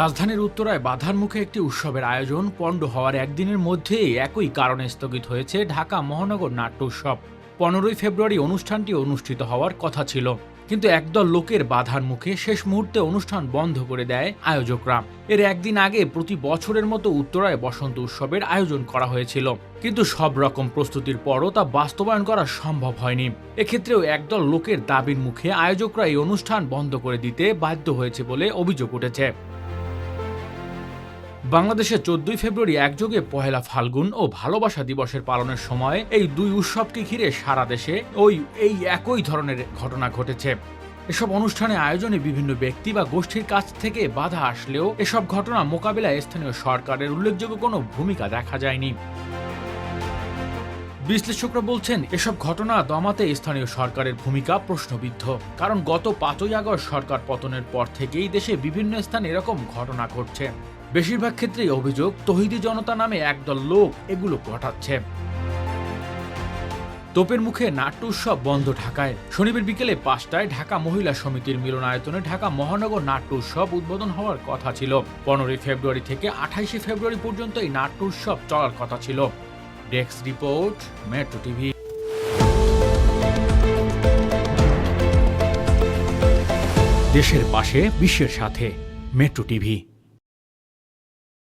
রাজধানীর উত্তরায় বাধার মুখে একটি উৎসবের আয়োজন পণ্ড হওয়ার একদিনের মধ্যেই একই কারণে স্থগিত হয়েছে ঢাকা মহানগর নাট্য উৎসব পনেরোই ফেব্রুয়ারি অনুষ্ঠানটি অনুষ্ঠিত হওয়ার কথা ছিল, কিন্তু একদল লোকের বাধার মুখে শেষ মুহূর্তে অনুষ্ঠান বন্ধ করে দেয় আয়োজকরা। এর একদিন আগে প্রতি বছরের মতো উত্তরায় বসন্ত উৎসবের আয়োজন করা হয়েছিল, কিন্তু সব রকম প্রস্তুতির পরও তা বাস্তবায়ন করা সম্ভব হয়নি। এক্ষেত্রেও একদল লোকের দাবির মুখে আয়োজকরা এই অনুষ্ঠান বন্ধ করে দিতে বাধ্য হয়েছে বলে অভিযোগ উঠেছে। বাংলাদেশে চোদ্দই ফেব্রুয়ারি একযোগে পহেলা ফাল্গুন ও ভালোবাসা দিবসের পালনের সময় এই দুই উৎসবকে ঘিরে সারা দেশে ওই, এই একই ধরনের ঘটনা ঘটেছে। এসব অনুষ্ঠানে আয়োজনে বিভিন্ন ব্যক্তি বা গোষ্ঠীর কাছ থেকে বাধা আসলেও এসব ঘটনা মোকাবিলায় স্থানীয় সরকারের উল্লেখযোগ্য কোনো ভূমিকা দেখা যায়নি। বিশ্লেষকরা বলছেন, এসব ঘটনা দমাতে স্থানীয় সরকারের ভূমিকা প্রশ্নবিদ্ধ। কারণ গত পাঁচই আগস্ট সরকার পতনের পর থেকেই দেশে বিভিন্ন স্থানে এরকম ঘটনা ঘটছে। বেশিরভাগ ক্ষেত্রেই অভিযোগ তহিদি জনতা নামে একদল লোক এগুলো ঘটাচ্ছে তোপের মুখে নাট্য উৎসব বন্ধ ঢাকায়। শনিবার বিকেলে পাঁচটায় ঢাকা মহিলা সমিতির মিলনায়তনে ঢাকা মহানগর নাট্য উৎসব উদ্বোধন হওয়ার কথা ছিল। পনেরোই ফেব্রুয়ারি থেকে আঠাইশে ফেব্রুয়ারি পর্যন্ত এই নাট্য উৎসব চলার কথা ছিল। Desk report, metro TV. দেশের পাশে, বিশ্বের সাথে, মেট্রো টিভি।